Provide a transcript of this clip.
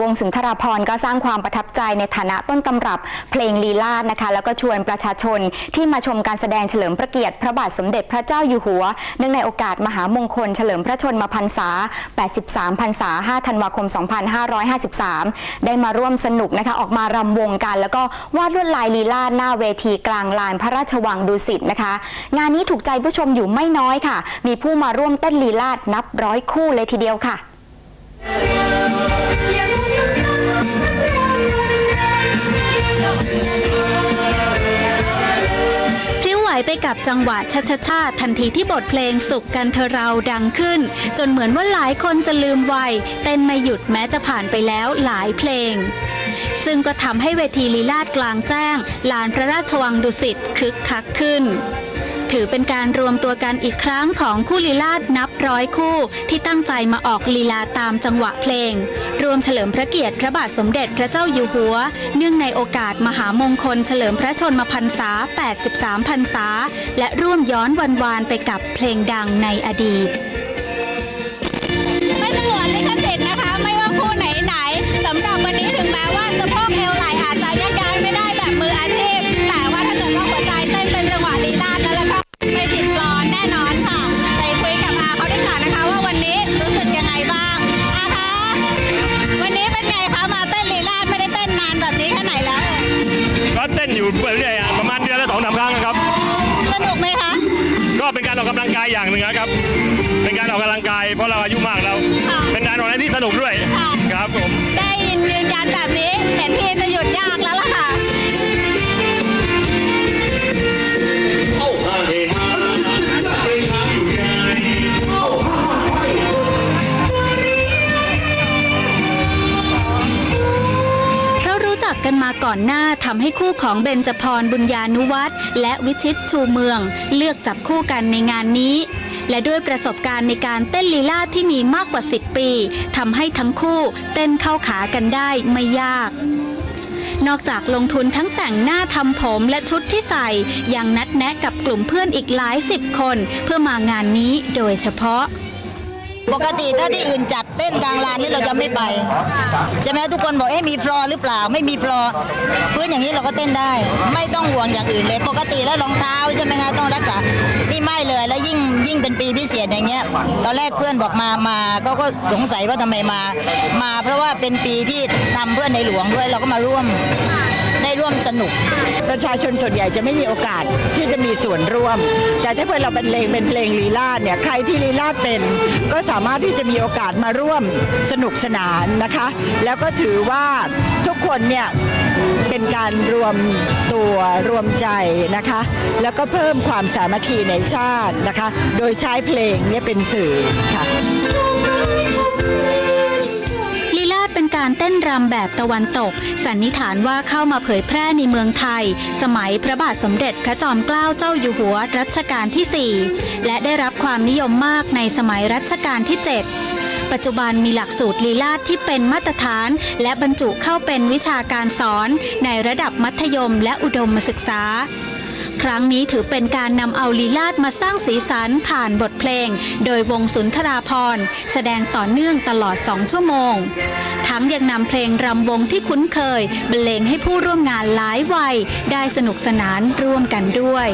วงสุนทรภรก็สร้างความประทับใจในฐานะต้นตำรับเพลงลีลาศนะคะ แล้วก็ชวนประชาชนที่มาชมการแสดงเฉลิมพระเกียรติ พระบาทสมเด็จพระเจ้าอยู่หัว เนื่องในโอกาสมหามงคล เฉลิมพระชนมพรรษา 83 พรรษา 5 ธันวาคม 2553 ได้มาร่วมสนุกนะคะ ออกมารำวงกัน แล้วก็วาดลวดลายลีลาศหน้าเวทีกลางลานพระราชวังดุสิตนะคะ งานนี้ถูกใจผู้ชมอยู่ไม่น้อยค่ะ มีผู้มาร่วมเต้นลีลาศนับร้อยคู่เลยทีเดียวค่ะ ไหวไปกับจังหวะชาชาชาทันทีที่บทเพลงสุขกันเธอเราดังขึ้น จนเหมือนว่าหลายคนจะลืมวัยเต้นไม่หยุดแม้จะผ่านไปแล้วหลายเพลง ซึ่งก็ทำให้เวทีลีลาดกลางแจ้ง ลานพระราชวังดุสิตคึกคักขึ้น ถือเป็นการรวมตัวกันอีกครั้งของคู่ลีลาศนับร้อยคู่ ที่ตั้งใจมาออกลีลาตามจังหวะเพลง รวมเฉลิมพระเกียรติพระบาทสมเด็จพระเจ้าอยู่หัว เนื่องในโอกาสมหามงคล เฉลิมพระชนมพรรษา 83 พรรษา และร่วมย้อนวันวานไปกับเพลงดังในอดีต สนุกไหมคะก็เป็นการออกกำลังกายอย่างหนึ่งนะครับ เป็นการออกกำลังกายเพราะเราอายุมากแล้วค่ะเป็นการออกกำลังที่สนุกด้วย มาก่อนหน้าทำให้คู่ของเบญจพรบุญญานุวัฒน์และวิชิตชูเมือง เลือกจับคู่กันในงานนี้ และด้วยประสบการณ์ในการเต้นลีลาที่มีมากกว่า 10 ปีทำให้ทั้งคู่เต้นเข้าขากันได้ไม่ยากนอกจากลงทุนทั้งแต่งหน้าทำผมและชุดที่ใส่ยังนัดแนะกับกลุ่มเพื่อนอีกหลายสิบคน เพื่อมางานนี้โดยเฉพาะ ปกติถ้าที่อื่นจัดเต้นกลางลานนี่เราจะไม่ไป ใช่ไหมทุกคนบอกเอ๊ะมีฟลอร์หรือเปล่าไม่มีฟลอร์พื้นอย่างนี้เราก็เต้นได้ ไม่ต้องห่วงอย่างอื่นเลย ปกติแล้วรองเท้าใช่ไหมคะต้องรักษานี่ไม่เลยแล้วยิ่งยิ่งเป็นปีพิเศษอย่างเงี้ยตอนแรกเพื่อนบอกมามาก็ก็สงสัยว่าทำไมมา มาเพราะว่าเป็นปีที่ทำเพื่อนในหลวงด้วยเราก็มาร่วม ร่วมสนุก ประชาชนส่วนใหญ่จะไม่มีโอกาสที่จะมีส่วนร่วม แต่ถ้าเพื่อเราเป็นเพลงเป็นเพลงลีลาศเนี่ยใครที่ลีลาศเป็น ก็สามารถที่จะมีโอกาสมาร่วมสนุกสนานนะคะ แล้วก็ถือว่าทุกคนเนี่ยเป็นการรวมตัวรวมใจนะคะ แล้วก็เพิ่มความสามัคคีในชาตินะคะ โดยใช้เพลงเนี่ยเป็นสื่อค่ะ รำแบบตะวันตก สันนิษฐานว่าเข้ามาเผยแพร่ในเมืองไทย สมัยพระบาทสมเด็จพระจอมเกล้าเจ้าอยู่หัวรัชกาลที่ 4 และได้รับความนิยมมากในสมัยรัชกาลที่ 7ปัจจุบันมีหลักสูตรลีลาศที่เป็นมาตรฐาน และบรรจุเข้าเป็นวิชาการสอน ในระดับมัธยมและอุดมศึกษา ครั้งนี้ถือเป็นการนำเอาลีลาศมาสร้างสีสันผ่านบทเพลง โดยวงสุนทราพรแสดงต่อเนื่องตลอด 2 ชั่วโมง ทั้งยังนำเพลงรำวงที่คุ้นเคยบรรเลงให้ผู้ร่วมงานหลายวัยได้สนุกสนานร่วมกันด้วย